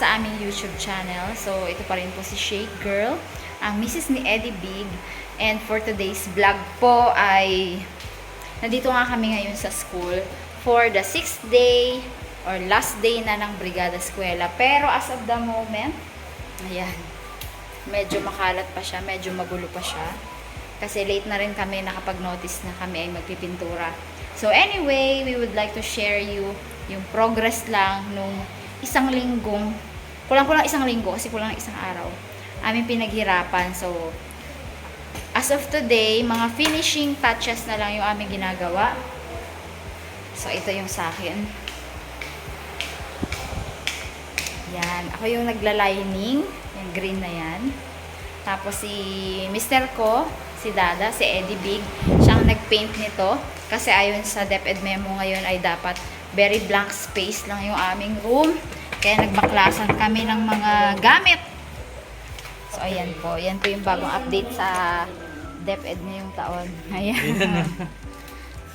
sa aming YouTube channel. So, ito pa rin po si Shake Girl, ang Mrs. ni Eddie Big. And for today's vlog po ay nandito nga kami ngayon sa school for the sixth day or last day na ng Brigada Eskwela. Pero as of the moment, ayan, medyo makalat pa siya, medyo magulo pa siya. Kasi late na rin kami nakapag-notice na kami ay magpipintura. So anyway, we would like to share you yung progress lang nung isang linggong, kulang-kulang isang linggo kasi kulang isang araw, aming pinaghirapan. So, as of today, mga finishing touches na lang yung aming ginagawa. So, ito yung sa akin. Yan. Ako yung nagla-lining. Yung green na yan. Tapos si Mr. ko, si Dada, si Eddie Big, siyang nag-paint nito. Kasi ayon sa DepEd memo ngayon ay dapat very blank space lang yung aming room. Kaya nagbaklasan kami ng mga gamit. So, ayan po. Yan po yung bagong update sa DepEd ngayong taon. Ayan.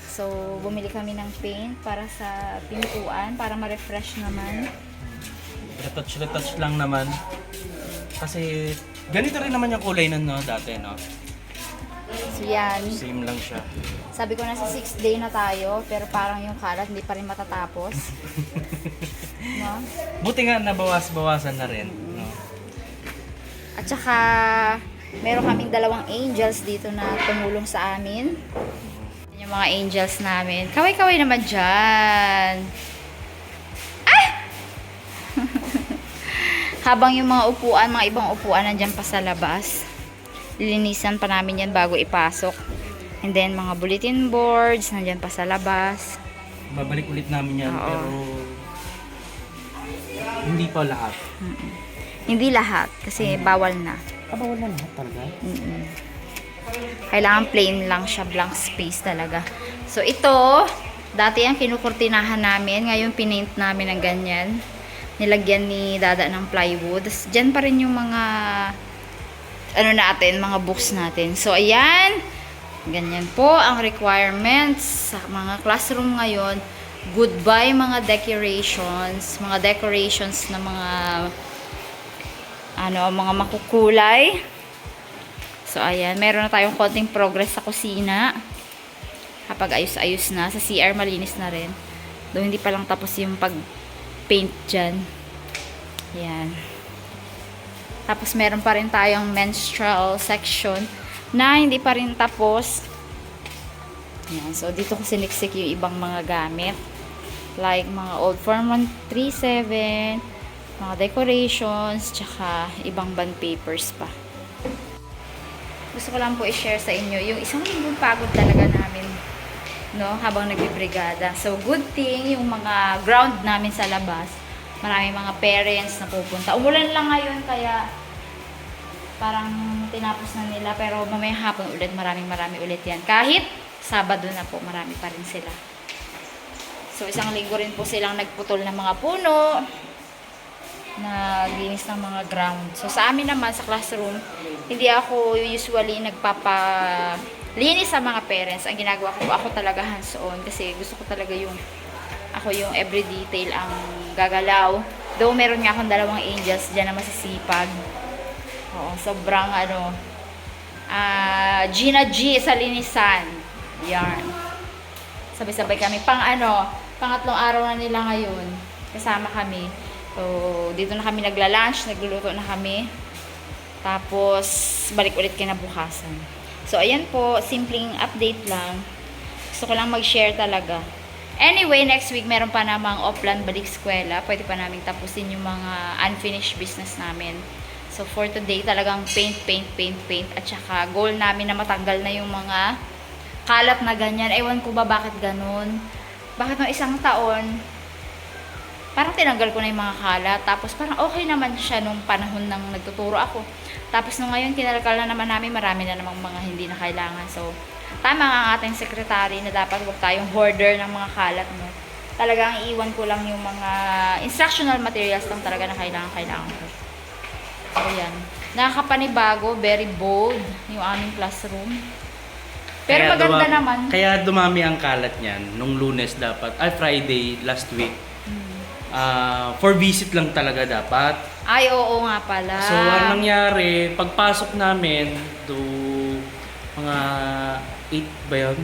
so, bumili kami ng paint para sa pintuan, para ma-refresh naman. Retouch-retouch lang naman. Kasi ganito rin naman yung kulay nun, no, dati, no? Yan. Same lang siya. Sabi ko na sa 6th day na tayo, pero parang yung kalat hindi pa rin matatapos. no? Buti nga nabawas-bawasan na rin, no? At saka, meron kaming dalawang angels dito na tumulong sa amin. Yan yung mga angels namin. Kaway-kaway naman dyan. Ah! Habang yung mga upuan, mga ibang upuan nandyan pa sa labas. Lilinisan pa namin yan bago ipasok. And then, mga bulletin boards, nandyan pa sa labas. Babalik ulit namin yan, Oo. pero hindi pa lahat. Hindi lahat, kasi bawal na. Kabawal na lahat talaga. Mm-mm. Kailangan plain lang siya, blank space talaga. So, ito, dati ang kinukurtinahan namin. Ngayon, pinaint namin ng ganyan. Nilagyan ni Dada ng plywood. Tapos, dyan pa rin yung mga, ano natin, mga books natin. So, ayan. Ganyan po ang requirements sa mga classroom ngayon. Goodbye mga decorations. Mga decorations na mga ano, mga makukulay. So, ayan. Meron na tayong konting progress sa kusina. Kapag ayos-ayos na. Sa CR, malinis na rin. Doon hindi pa lang tapos yung pag-paint dyan. Ayan. Tapos, meron pa rin tayong menstrual section na hindi pa rin tapos. Ayan. So, dito ko siniksik yung ibang mga gamit. Like, mga old form 137, mga decorations, tsaka ibang band papers pa gusto ko lang po i-share sa inyo yung isang linggong pagod talaga namin no habang nagbibrigada. So good thing yung mga ground namin sa labas. Marami mga parents na pupunta. Umulan lang ngayon kaya parang tinapos na nila pero mamaya hapon ulit maraming marami ulit yan. Kahit Sabado na po marami pa rin sila. So isang linggo rin po silang nagputol ng mga puno, naglinis ng mga ground. So sa amin naman sa classroom, hindi ako usually nagpapa linis sa mga parents. Ang ginagawa ko, ako talaga hands-on kasi gusto ko talaga yung ako yung every detail ang gagalaw. Though meron nga akong dalawang angels dyan na masisipag. Oo, sobrang ano, ah Gina G sa linisan. Yarn. Sabay-sabay kami. Pang ano, pangatlong araw na nila ngayon. Kasama kami. So, dito na kami nagla-lunch, nagluluto na kami. Tapos, balik ulit kinabukasan. So, ayan po, simpleng update lang. Gusto ko lang mag-share talaga. Anyway, next week meron pa namang offline balik eskwela. Pwede pa namin tapusin yung mga unfinished business namin. So, for today, talagang paint, paint, paint, paint. At saka, goal namin na matanggal na yung mga kalat na ganyan. Ewan ko ba bakit ganun. Bakit nung isang taon, parang tinanggal ko na yung mga kalat. Tapos parang okay naman siya nung panahon nang nagtuturo ako. Tapos nung ngayon, kinalkal na naman namin, marami na namang mga hindi na kailangan. So, tama nga ang ating secretary na dapat huwag tayong hoarder ng mga kalat mo. Talagang iiwan ko lang yung mga instructional materials lang talaga na kailangan, kailangan ko. So, yan. Nakakapanibago, very bold yung aming classroom. Pero Kaya maganda duma- naman. Kaya dumami ang kalat niyan nung lunes dapat, ay Friday last week. Hmm. ah, for visit lang talaga dapat. Ay, oo nga pala. So, ang nangyari, pagpasok namin to mga 8 ba yun?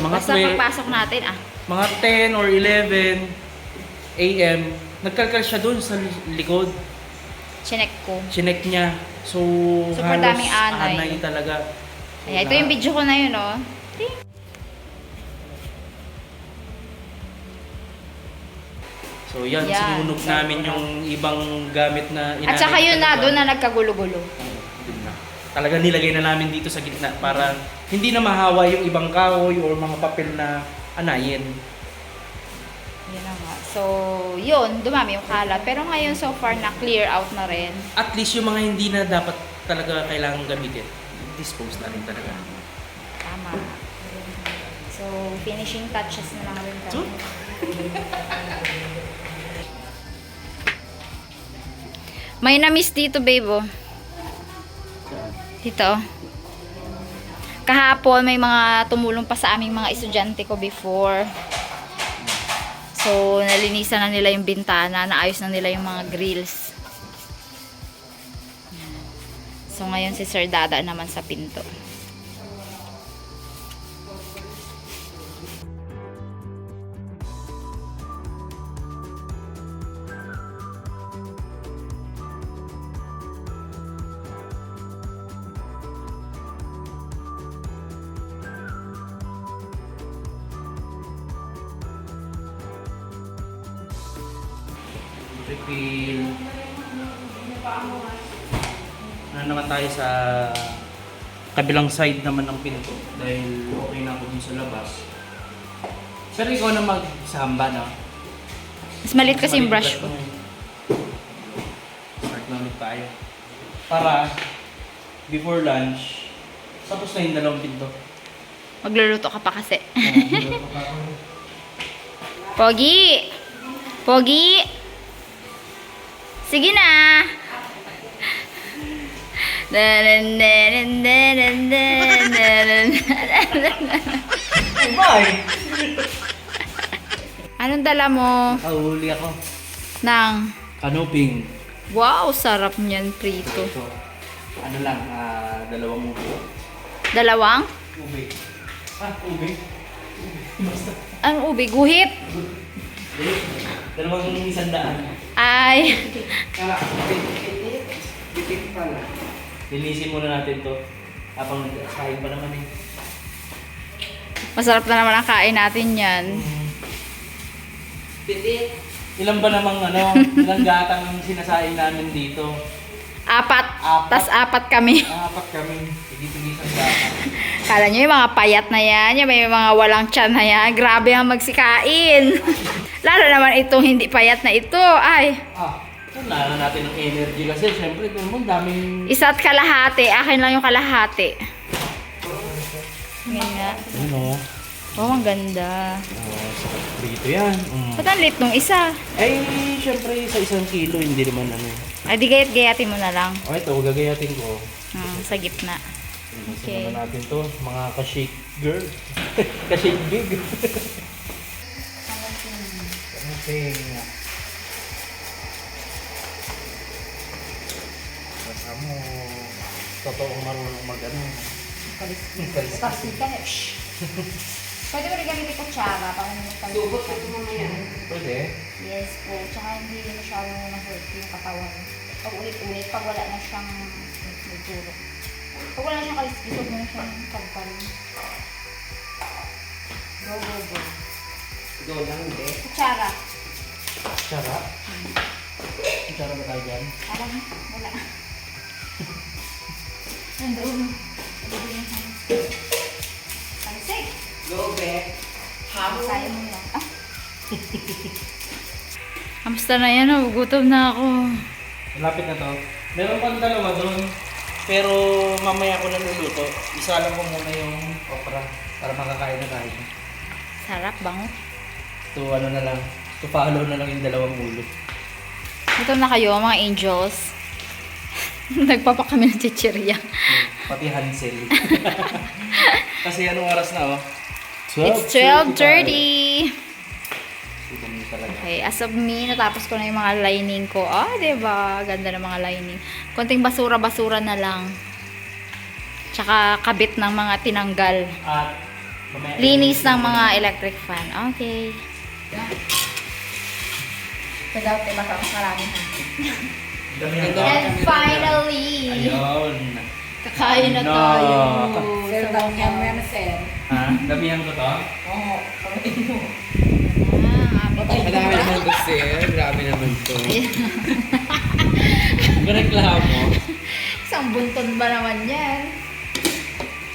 Mga Basta 12 pagpasok natin, ah. mga 10 or 11 a.m. Nagkalkal siya doon sa likod. Chinek ko. Chinek niya. So, Super halos daming anay. talaga. Ayan, ito yung video ko na yun, oh. Ting. So, yan. Yan. Sinunog namin yung ibang gamit na At saka yun na, doon na nagkagulo-gulo. Talaga nilagay na namin dito sa gitna para hindi na mahawa yung ibang kahoy or mga papel na anayin. Yun na nga. So, yun, dumami yung kalat. Pero ngayon, so far, na-clear out na rin. At least yung mga hindi na dapat talaga kailangan gamitin, dispose na rin talaga. Tama. So, finishing touches na lang rin kami. So, May na-miss dito, babe, oh. Dito, oh. Kahapon, may mga tumulong pa sa aming mga estudyante ko before. So, nalinisan na nila yung bintana, naayos na nila yung mga grills. So, ngayon si Sir Dada naman sa pinto. Refill. Ano naman tayo sa kabilang side naman ng pinto dahil okay na ako dun sa labas. Pero ikaw na magsamba na. Mas maliit kasi yung brush ko. Start na ulit tayo. Para before lunch, tapos na yung dalawang pinto. Magluluto ka pa kasi. Pogi! Pogi! Sige na! Bye! Anong dala mo Nakahuli ako. ng Kanuping. wow, sarap niyan prito. So, ano lang, ah, dalawang mubo. Dalawang? Ube. Ah, ube. Basta. Ano ubi? Guhit? Dalawang isang daan. Ay. Linisin muna natin to. Habang nagkain pa naman eh. masarap na naman ang kain natin yan. Ilan ba namang ano, ilang gatang ang sinasaing namin dito? Apat. Apat. Tas apat kami. Apat kami. Sige-sige isang gatang. Kala nyo yung mga payat na yan, yung may mga walang tiyan na yan, grabe ang magsikain. Lalo naman itong hindi payat na ito, ay, Ah, kailangan natin ng energy kasi syempre kung mo daming... isa't kalahati, akin lang yung kalahati. Yan nga. Ano? Oh, ang ganda. Oh, sarap dito yan. Mm. Ba't ang lit nung isa? Ay, syempre sa isang kilo hindi naman ano. Ay, di gayat-gayatin mo na lang. O ito, gagayatin ko. Hmm, sa gitna. Okay. muna natin to, mga ka-shake girl. ka-shake big. Kanating. Basta mo, totoong marunong mag-ano. Kalis. Pwede mo rin gamitin kutsara para mo Dubot ito mamaya. Pwede. Yes po. Tsaka hindi masyadong na-hurt yung katawan. Pag ulit-ulit, pag wala na siyang nagturo. Pag wala na siyang kaliskis, huwag mo na siyang pagpal. Go, go, go. Go lang, hindi. Kutsara. Tsara. Tsara ba tayo dyan? Alam wala. Nandoon. Pansik. Go, Bek. Hamon. Sayang mo lang. Ah. Kamusta na yan? Oh? Gutom na ako. Malapit na to. Meron pang dalawa doon. Pero mamaya ko na luluto. Isa lang ko muna yung okra para makakain na tayo. Sarap, bango. To ano na lang. To follow na lang yung dalawang ulo. Gutom na kayo, mga angels. Nagpapa kami ng chichirya. Pati Hansel. Kasi anong oras na oh? It's 12.30. Ito talaga. Okay, as of me, natapos ko na yung mga lining ko. Ah, di ba? Ganda ng mga lining. Konting basura-basura na lang. Tsaka kabit ng mga tinanggal. At Linis ng mga electric fan. Okay. So, dapat iba ka marami. Dami ng And finally, Ayun. kakain na tayo. Sir, daw niya mo yan, sir. Ha? Damihan ko to? Oo, kamain mo. Ah, amin. Madami naman to, sir. Grabe naman to. Reklamo. Isang bunton ba naman yan?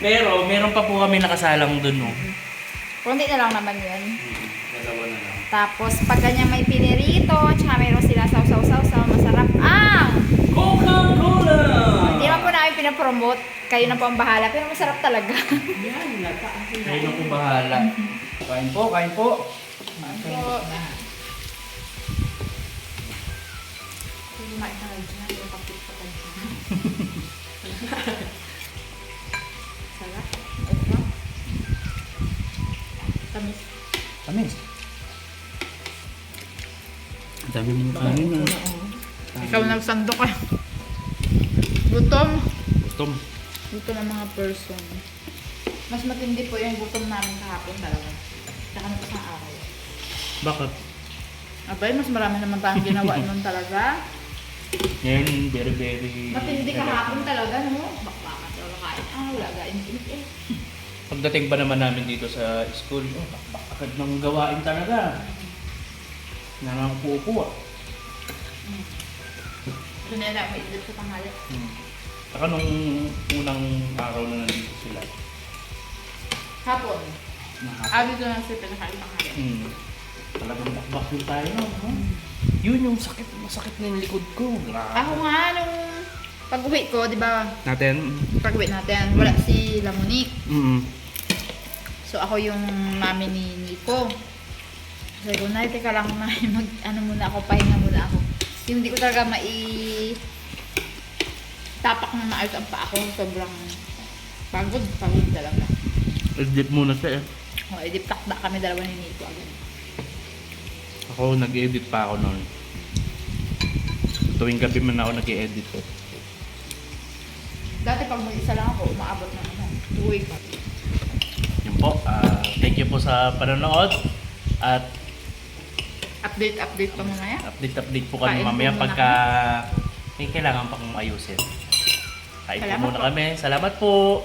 Pero meron pa po kami nakasalang dun, no? Kunti na lang naman yun. Tapos, pag ganyan may pinirito, tsaka meron sila sausaw-sausaw, masarap ang... Coca-Cola! Hindi naman po namin pinapromote. Kayo na po ang bahala. Pero masarap talaga. Yan, nataas Kayo na po bahala. Kain po, kain po. Sarap. Okra. Tamis. Tamis. Ang dami mong kanin na. Ikaw nagsandok ka. Gutom. Gutom. Dito ng mga person. Mas matindi po yung gutom namin kahapon talaga. Tsaka nung isang araw. Bakit? Abay, mas marami naman tayong ginawa nun talaga. Ngayon, very, very... Matindi kahapon talaga, no? Bakbakan talaga kain. Ah, wala gain eh. Pagdating pa naman namin dito sa school, oh, bakit ng gawain talaga? Nangangupo-upo ah. Ito na lang, may idip sa tanghali. Hmm. Saka nung unang araw na nandito sila. Hapon. Ah, dito na siya pinakain tanghali. Hmm. Talagang bakbak tayo. No? Yun yung sakit, masakit na yung likod ko. Grabe. Ako nga, nung pag-uwi ko, di ba, Natin? pag-uwi natin, wala si Lamonique. Mm So, ako yung mami ni Nico. Sabi ko, Nay, teka lang na, mag, ano muna ako, pahinga muna ako. Yung hindi ko talaga mai... tapak na maayos ang paa ko. Sobrang pagod, pagod talaga. Edit muna siya eh. O, edi takda kami dalawa ni Nico agad. Ako, nag-edit pa ako noon. Tuwing gabi man ako nag-edit eh. Dati pag mag-isa lang ako, umaabot ng ano, two weeks. Yun po. ah, thank you po sa panonood. At Update, update pa mamaya. update-update po kami Kain po mamaya muna pagka may kailangan pa kong ayusin. Kain po Salamat muna po. kami. Salamat po.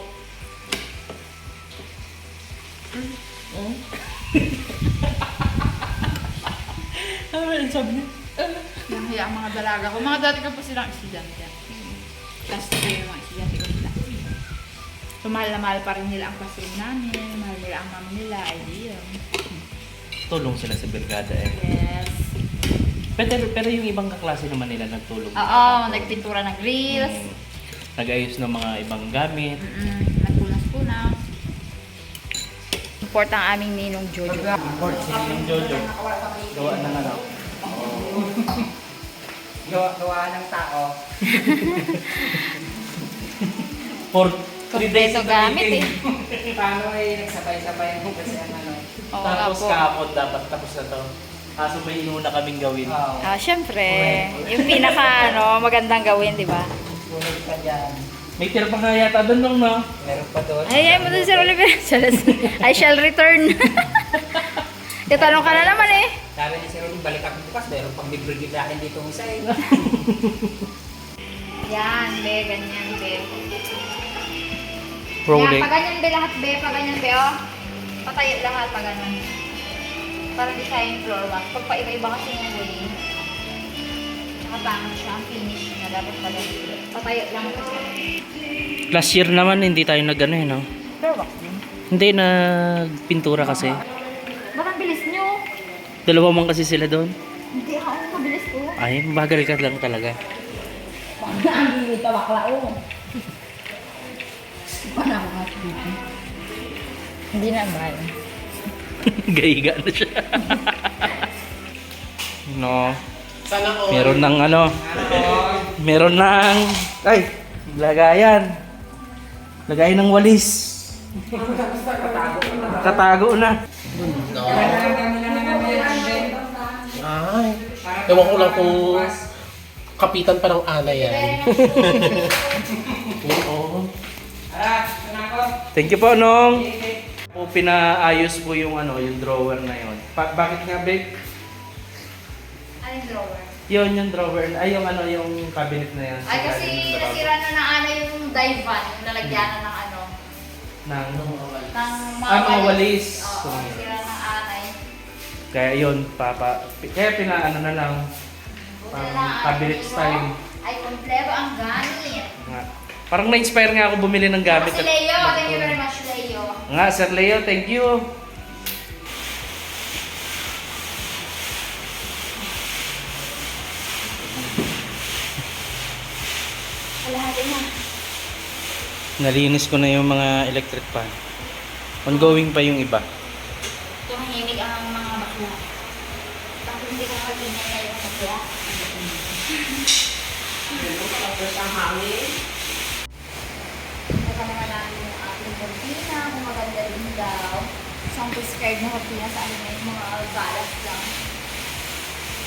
Ano sabi niya? Nahiya ang mga dalaga ko. Mga dati ko po silang estudyante. Tapos ito yung mga estudyante ko sila. So, mahal na mahal pa rin nila ang classroom namin. Mahal nila ang mama nila. Ay, di yun. Tulong sila sa brigada eh. Yes. Pero, pero yung ibang kaklase naman nila nagtulong. Oo, nagpintura ng grills. Mm. Nag-ayos ng mga ibang gamit. Mm-mm, nagpunas-punas. Import ang aming ninong Jojo. Yung Jojo, gawa ng ano. Gawa, gawa ng tao. For 3 days Kompleto gamit eh. Paano eh, nagsabay-sabay mo kasi ang ano. Oo Tapos po. kahapon dapat tapos na to. Kaso may inuna kaming gawin. Oo. Ah, syempre, yung pinaka ano, magandang gawin, di ba? Sunod ka dyan. May tira pa nga yata doon nung no? Meron pa doon. Ay, ay mo dun, Sir Oliver. I shall return. Tatanong ka na naman eh. Sabi ni Sir Ron, balik ako bukas. Meron pang bibrigidahin dito ng isa eh. Yan, be, ganyan, be. Yan, Rolling. pag ganyan, be, lahat, be, pag ganyan, be, oh. Patayo lahat, pag ganyan. Para di siya yung floor mat. Pag paiba-iba kasi yung way. Tsaka tama siya, ang finish niya. Dapat pala Patayo lang kasi. Last year naman hindi tayo nag-ano eh, no? Pero wax din. Hindi nagpintura kasi. Ba't ang bilis nyo? Dalawa man kasi sila doon. Hindi ako ang mabilis ko. Ay, bagal ka lang talaga. Hindi pa bakla oh. Hindi naman. Gaiga na siya. no. Sana all. Meron ng ano. Meron ng... Ay! Lagayan. Lagayan ng walis. Katago na. Ay, ewan ko lang kung kapitan pa ng ana yan. Oo. Thank you po, Nong. Po, pinaayos po yung ano, yung drawer na yon. Pa- bakit nga, babe? Anong drawer? Yun, yung drawer. Ay, yung ano, yung cabinet na yan. Ay, kasi ilalim ng drawer. nasira na ng ano yung divan, yung lalagyanan ng ano, Ng, ng mga Ah, mga walis. Oo, So, nasira ng anay. kaya yun, papa. Kaya pinaano na lang. Buti Pang na ang cabinet ano, style. Ay, kompleto ang gamit. Nga. Parang na-inspire nga ako bumili ng gamit. Si at Leo, thank you very much, Leo. Nga, Sir Leo, thank you. Kalahati na. Nalinis ko na yung mga electric fan. Ongoing pa yung iba. Tumahimik ang mga bakla. Bakit hindi ko na yung bakla? Ito naman namin yung ating cortina, kung maganda rin daw. Isang prescribed na cortina sa amin yung mga balas lang.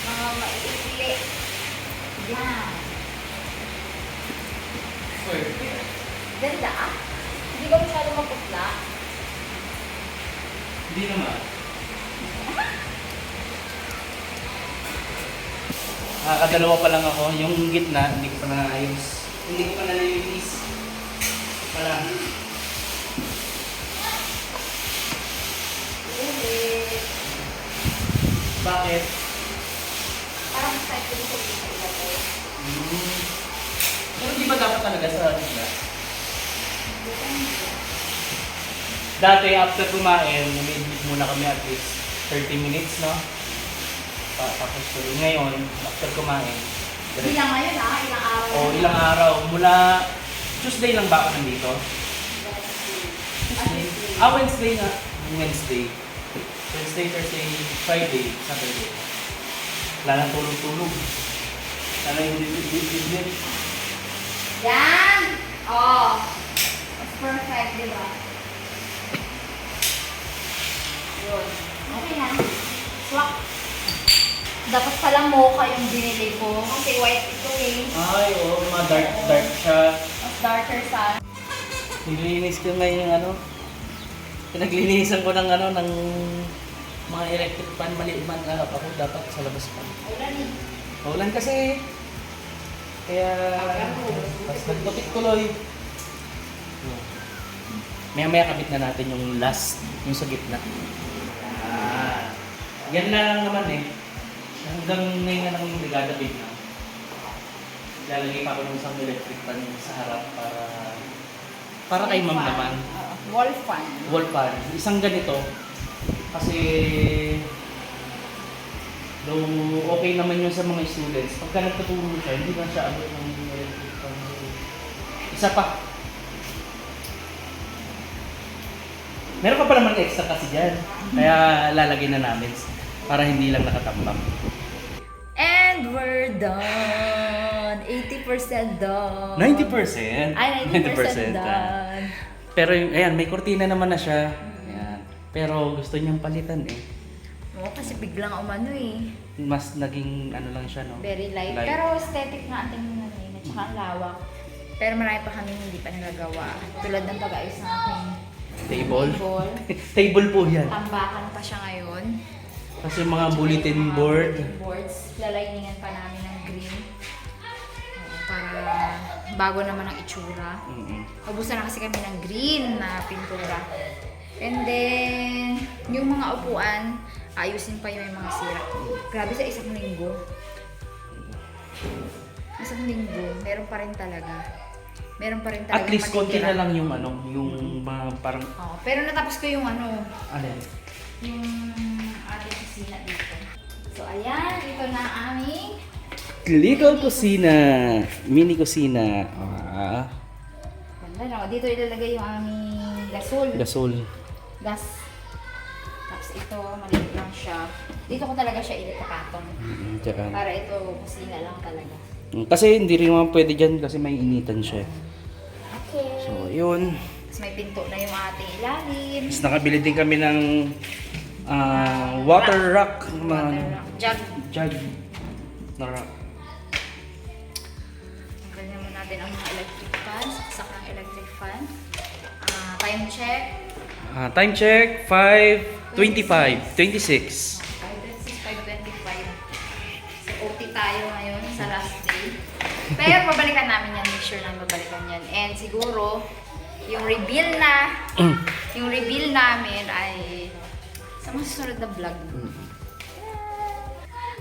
Mga maiikli. Yan. Ganda ah. Hindi ba masyado maputla? Hindi naman. Nakakadalawa pa lang ako. Yung gitna, hindi ko pa naayos. Hindi ko pa nalilinis. Pala. Bakit? Parang excited ko sa ilagay. Hmm. Pero di ba dapat talaga sa gitna? Dati after kumain, umidip muna kami at least 30 minutes, no? Pa tapos tuloy. Ngayon, after kumain, Hindi lang ngayon ah, ilang araw. o ilang araw, mula Tuesday lang ba ako nandito? Tuesday? Ah, Wednesday nga. Wednesday. Wednesday, Thursday, Friday, Saturday. Wala nang tulog-tulog. Wala yung bibig-bibig. Yan! Oh. That's perfect, di ba? Yun. Okay na. Swak. Dapat pala mocha yung binili ko. Kasi white ito eh. Ay, oo, mga dark, dark siya. Mas darker sa... Nilinis ko ngayon yung ano. Pinaglinisan ko ng ano, ng mga electric fan. Mali man nga ako, dapat sa labas pa. Ulan eh. Maulan kasi. Kaya, mas nagtupit tuloy. Maya maya kabit na natin yung last, yung sa gitna. Ah, yan na lang naman eh. Hanggang ngayon na brigada big na. Lalagay pa ako ng isang electric fan sa harap para para kay ma'am naman. Wall fan. Wall fan. Isang ganito. Kasi though okay naman yun sa mga students, pagka nagtutulong siya, hindi na siya abot ng. Isa pa. Meron ka pa naman extra kasi dyan. Kaya lalagay na namin para hindi lang nakatambak. And we're done. 80% done. 90%? Ay, 90%, 90%, ah. done. Pero yung- ayan, may kortina naman na siya. Pero gusto niyang palitan eh. Oo, kasi biglang umano eh. Mas naging ano lang siya, no? Very light. Light. Pero aesthetic nga ang tingnan namin. At saka ang lawak. Pero marami pa kami hindi pa nagagawa. Tulad ng pag-ayos ng aking Table. table. Table po yan. Tambakan pa siya ngayon. Kasi yung mga bulletin Mga board. bulletin boards. Laliningan pa namin ng green. Oo, para bago naman ang itsura. Mm-mm. Ubusan na kasi kami ng green na pintura. And then, yung mga upuan, ayusin pa yung mga sira. Grabe sa isang linggo. Isang linggo, meron pa rin talaga. Meron pa rin talaga At least konti na lang yung ano, yung mga parang Oo, pero natapos ko yung ano, alin. yung ating kusina dito. So, ayan, ito na ang aming Little kusina. Mini kusina. Ah, Ganda no? Dito ilalagay yung aming gasol. gasol. Gas. Tapos ito, maliit lang siya. Dito ko talaga siya ilikapatong. Mm, Diyan. Para ito, kusina lang talaga. Mm, Kasi hindi rin naman pwede dyan kasi may initan siya. Okay. So, yun. Tapos may pinto na yung ating ilalim. Tapos nakabili din kami ng ah, water rock. Mga Water rock. Jug. jug na rock. Ganyan mo natin ang mga electric fan. Saksak ng electric fan. Ah, time check. Ah, time check, 5.25, 26. 5.26, 5.25. So, OT tayo ngayon sa last day. Pero babalikan namin yan. Make sure na babalikan yan. And siguro, yung reveal na, yung reveal namin ay sa mga susunod na vlog.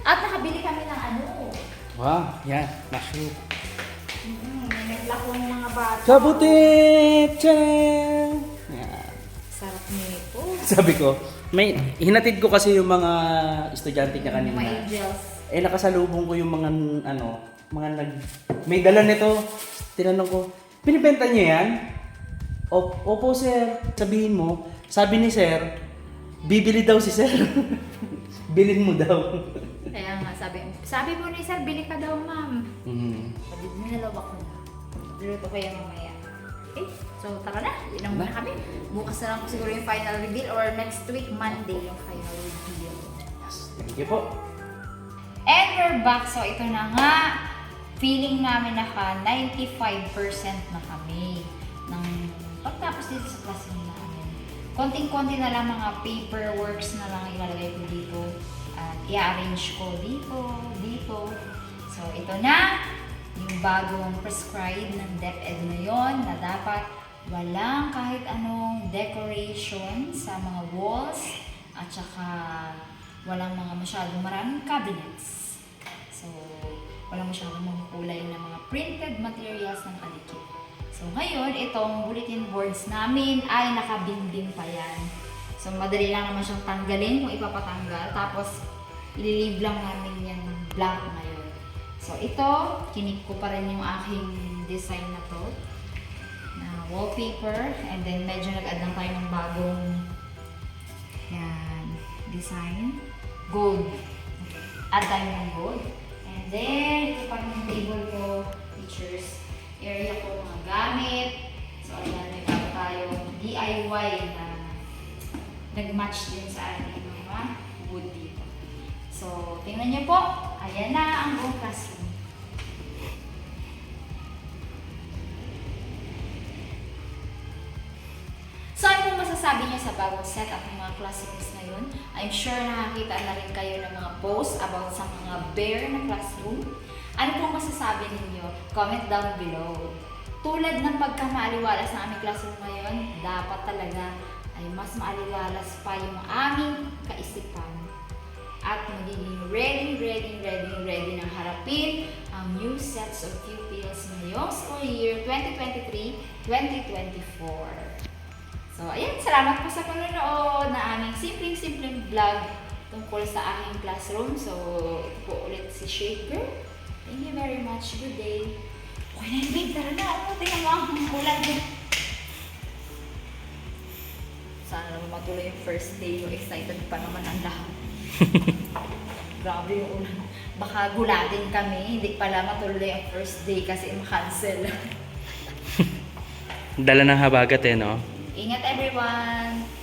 At nakabili kami ng ano. Wow, yan, mushroom. Mm, may naglakong mga bata. Kabutit! Tcharam! Sarap nito. Sabi ko, may hinatid ko kasi yung mga estudyante niya mga kanina. angels. Eh nakasalubong ko yung mga ano, mga nag may dala nito. Tinanong ko, "Binibenta niyo 'yan?" Op, opo sir, sabihin mo. Sabi ni sir, bibili daw si sir. Bilin mo daw. Kaya nga, sabi, sabi po ni Sir, bili ka daw, ma'am. Mm. Sabi, nilalawak ko na. Luto ko yan mamaya. Okay, so tara na. Yun ang muna kami. Bukas na lang po siguro yung final reveal or next week, Monday, yung final reveal. Yes, thank you po. And we're back. So ito na nga. Feeling namin naka 95% na kami ng pagtapos dito sa classroom namin. Konting-konti na lang mga paperworks na lang ilalagay ko dito. At i-arrange ko dito, dito. So ito na yung bagong prescribed ng DepEd ngayon na dapat walang kahit anong decoration sa mga walls at saka walang mga masyadong maraming cabinets. So, walang masyadong mga kulay na mga printed materials ng alikit. So, ngayon, itong bulletin boards namin ay nakabinding pa yan. So, madali lang naman siyang tanggalin kung ipapatanggal. Tapos, ililive lang namin yan ng blank na yun. So, ito, kinip ko pa rin yung aking design na to na wallpaper. And then, medyo nag-add lang tayo ng bagong yan, design. Gold. Add tayo ng gold. And then, ito pa yung table ko, pictures, area ko, mga gamit. So, ayan, may bago tayong DIY na nag-match din sa ating mga wood dito. So, tingnan niyo po. Ayan na ang buong classroom. Masasabi niyo sa bagong setup ng mga classrooms ngayon? I'm sure nakakita na rin kayo ng mga posts about sa mga bare na classroom. Ano pong masasabi ninyo? Comment down below. Tulad ng pagkamaaliwalas ng aming classroom ngayon, dapat talaga ay mas maaliwalas pa yung aming kaisipan. At magiging ready, ready, ready, ready ng harapin ang new sets of pupils ngayong school year 2023-2024. So, ayan, salamat po sa panonood na aming simpleng-simpleng vlog tungkol sa aking classroom. So, ito po ulit si Shaker. Thank you very much. Good day. Okay na yung babe, tara na. Ano, tingnan mo ang ulan din. Sana naman matuloy yung first day. Yung excited pa naman ang lahat. Grabe yung ulan. Baka gulatin kami. Hindi pala matuloy ang first day kasi ma-cancel. Dala ng habagat eh, no? Ingat everyone!